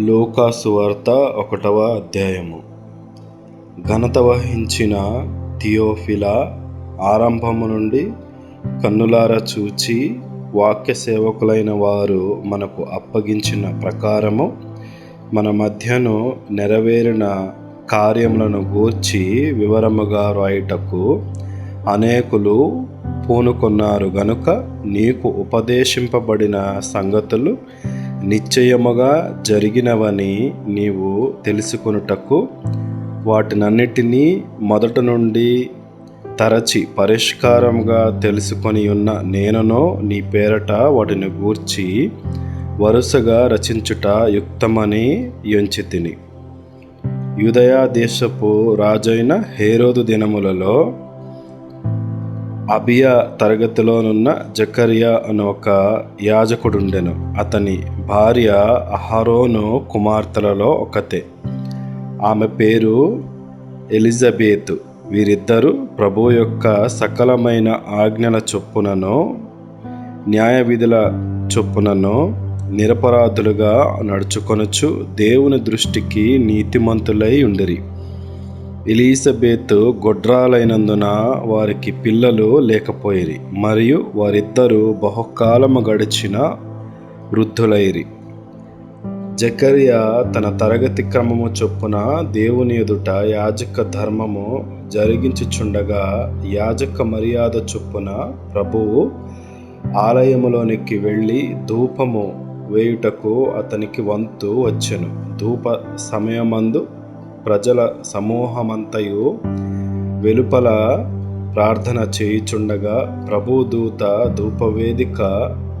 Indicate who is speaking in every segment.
Speaker 1: లూకాసువార్త ఒకటవ అధ్యాయము. ఘనత వహించిన థియోఫిలా ఆరంభము నుండి కన్నులార చూచి వాక్య సేవకులైన వారు మనకు అప్పగించిన ప్రకారము మన మధ్యను నెరవేరిన కార్యములను గూర్చి వివరముగా వ్రాయుటకు అనేకులు పూనుకొన్నారు. గనుక నీకు ఉపదేశింపబడిన సంగతులు నిశ్చయముగా జరిగినవని నీవు తెలుసుకొనుటకు వాటినన్నిటినీ మొదట నుండి తరచి పరిష్కారంగా తెలుసుకొని ఉన్న నేనునో నీ పేరట వాటిని గూర్చి వరుసగా రచించుట యుక్తమని ఎంచి తిని దేశపు రాజైన హేరోదు దినములలో అబియా తరగతిలోనున్న జకరియా అను ఒక యాజకుడుండెను. అతని భార్య అహరోను కుమార్తెలలో ఒకతే. ఆమె పేరు ఎలిజబేత్. వీరిద్దరూ ప్రభు యొక్క సకలమైన ఆజ్ఞల చొప్పునను న్యాయ విధుల చొప్పునను నిరపరాధులుగా నడుచుకొనొచ్చు దేవుని దృష్టికి నీతిమంతులై ఉండిరి. ఎలిజబెత్ గొడ్రాలైనందున వారికి పిల్లలు లేకపోయిరి మరియు వారిద్దరూ బహుకాలము గడిచిన వృద్ధులైరి. జకరియా తన తరగతి క్రమము చొప్పున దేవుని ఎదుట యాజక ధర్మము జరిగించుచుండగా యాజక మర్యాద చొప్పున ప్రభువు ఆలయములోనికి వెళ్ళి ధూపము వేయుటకు అతనికి వంతు వచ్చెను. ధూప సమయమందు ప్రజల సమూహమంతయు వెలుపల ప్రార్థన చేయుచుండగా ప్రభుదూత ధూపవేదిక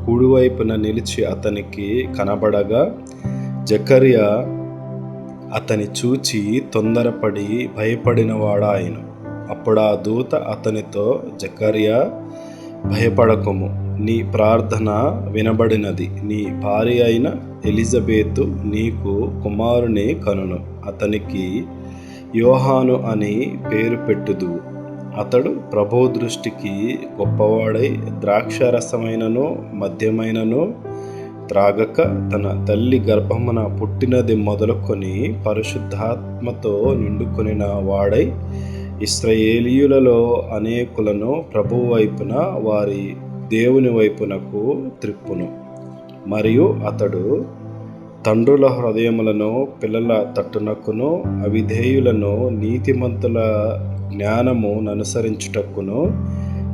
Speaker 1: కుడివైపున నిలిచి అతనికి కనబడగా జకర్య అతని చూచి తొందరపడి భయపడినవాడాయను. అప్పుడు ఆ దూత అతనితో జకర్య భయపడకము. నీ ప్రార్థన వినబడినది. నీ భార్య అయిన ఎలిజబెతు నీకు కుమారుని కనును. అతనికి యోహాను అని పేరు పెట్టుదు. అతడు ప్రభు దృష్టికి గొప్పవాడై ద్రాక్షరసమైనను మద్యమైనను త్రాగక తన తల్లి గర్భమున పుట్టినది మొదలుకొని పరిశుద్ధాత్మతో నిండుకొనిన వాడై ఇస్రయేలీయులలో అనేకులను ప్రభు వైపున వారి దేవుని వైపునకు త్రిప్పును. మరియు అతడు తండ్రుల హృదయములను పిల్లల తట్టునకును అవిధేయులను నీతిమంతుల జ్ఞానము అనుసరించుటకును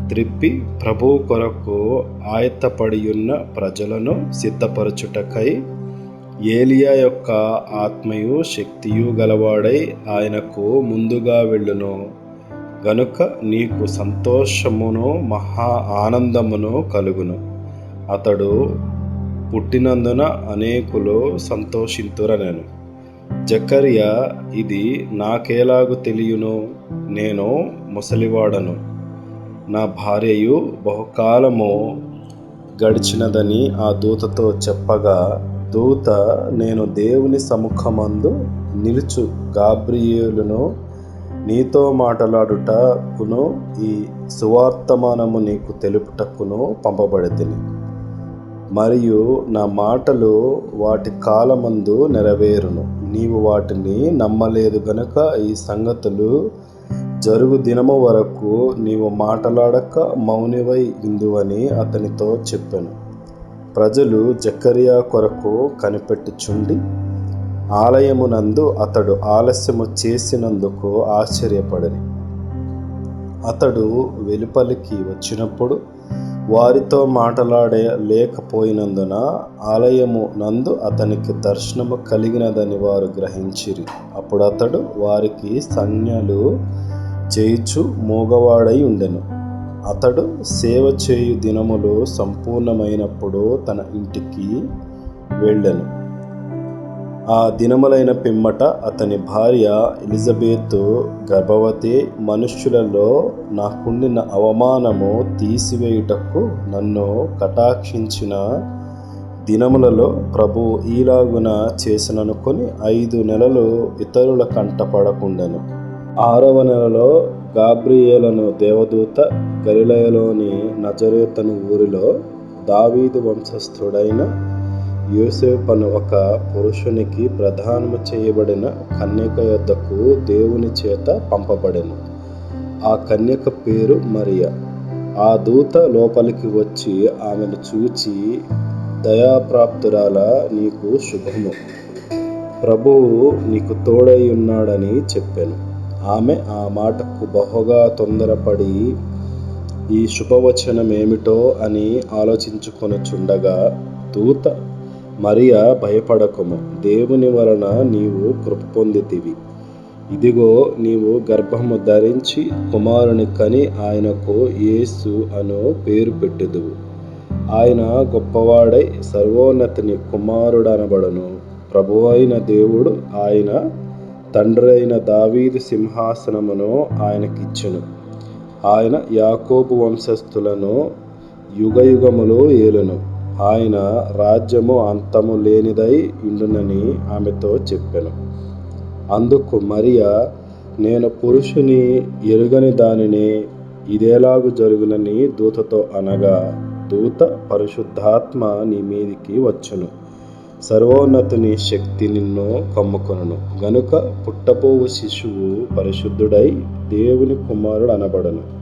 Speaker 1: త్రిప్పి ప్రభు కొరకు ఆయత్తపడియున్న ప్రజలను సిద్ధపరచుటకై ఏలియా యొక్క ఆత్మయు శక్తియు గలవాడై ఆయనకు ముందుగా వెళ్ళును. గనుక నీకు సంతోషమును మహా ఆనందమును కలుగును. అతడు పుట్టినందున అనేకులు సంతోషింతురనెను. జకర్య ఇది నాకేలాగు తెలియను? నేను ముసలివాడను. నా భార్యయు బహుకాలము గడిచినదని ఆ దూతతో చెప్పగా దూత నేను దేవుని సముఖమందు నిలుచు గాబ్రియేలును నీతో మాట్లాడుటకును ఈ సువార్తమానము నీకు తెలుపుటకును పంపబడితిని. మరియు నా మాటలు వాటి కాలమందు నెరవేరును. నీవు వాటిని నమ్మలేదు గనుక ఈ సంగతులు జరుగు దినము వరకు నీవు మాట్లాడక మౌనివై ఇందువని అతనితో చెప్పాను. ప్రజలు జక్కరియా కొరకు కనిపెట్టుచుండి ఆలయమునందు అతడు ఆలస్యము చేసినందుకు ఆశ్చర్యపడని. అతడు వెలుపలికి వచ్చినప్పుడు వారితో మాట్లాడే లేకపోయినందున ఆలయము నందు అతనికి దర్శనము కలిగినదని వారు గ్రహించిరి. అప్పుడు అతడు వారికి సంజ్ఞలు చేయిచు మూగవాడై ఉండెను. అతడు సేవ చేయు దినములు సంపూర్ణమైనప్పుడు తన ఇంటికి వెళ్ళెను. ఆ దినములైన పిమ్మట అతని భార్య ఎలిజబెత్ గర్భవతి మనుష్యులలో నాకుండిన అవమానము తీసివేయుటకు నన్ను కటాక్షించిన దినములలో ప్రభు ఈలాగున చేసిననుకొని ఐదు నెలలు ఇతరుల కంట పడకుండెను. ఆరవ నెలలో గాబ్రియేలను దేవదూత గలిలయలోని నజరేతను ఊరిలో దావీదు వంశస్థుడైన యోసేపు అనే ఒక పురుషునికి ప్రధానము చేయబడిన కన్యక యొద్దకు దేవుని చేత పంపబడెను. ఆ కన్యక పేరు మరియ. ఆ దూత లోపలికి వచ్చి ఆమెను చూచి దయాప్రాప్తురాల నీకు శుభము. ప్రభువు నీకు తోడై ఉన్నాడని చెప్పాను. ఆమె ఆ మాటకు బహుగా తొందరపడి ఈ శుభవచనం ఏమిటో అని ఆలోచించుకొనుచుండగా దూత మరియా భయపడకుము. దేవుని వలన నీవు కృప పొందితివి. ఇదిగో నీవు గర్భము ధరించి కుమారుని కని ఆయనకు యేసు అను పేరు పెట్టుదువు. ఆయన గొప్పవాడై సర్వోన్నతిని కుమారుడనబడను. ప్రభువైన దేవుడు ఆయన తండ్రి అయిన దావీదు సింహాసనమును ఆయనకిచ్చును. ఆయన యాకోబు వంశస్థులను యుగయుగములో ఏలును. ఆయన రాజ్యము అంతము లేనిదై ఉండునని ఆమెతో చెప్పాను. అందుకు మరియా నేను పురుషుని ఎరుగని దానిని ఇదేలాగు జరుగునని దూతతో అనగా దూత పరిశుద్ధాత్మ నీ మీదికి వచ్చును. సర్వోన్నతుని శక్తి నిన్ను కమ్ముకొనను. గనుక పుట్టపోవు శిశువు పరిశుద్ధుడై దేవుని కుమారుడు అనబడను.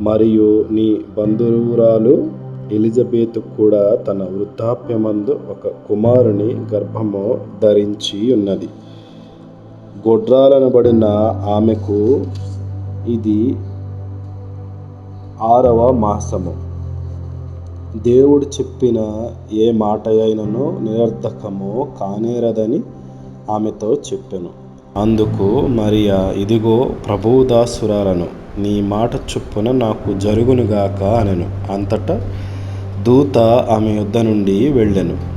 Speaker 1: మరియు నీ బంధువురాలు ఎలిజబెత్ కూడా తన వృద్ధాప్యమందు ఒక కుమారుని గర్భము ధరించి ఉన్నది. గొడ్రాలనబడిన ఆమెకు ఇది ఆరవ మాసము. దేవుడు చెప్పిన ఏ మాట అయినను నిరర్ధకము కానేరదని ఆమెతో చెప్పెను. అందుకు మరియా ఇదిగో ప్రభుదాసురాలను నీ మాట చొప్పున నాకు జరుగునుగాక అనెను. అంతటా దూత ఆమె యొద్ద నుండి వెళ్ళెను.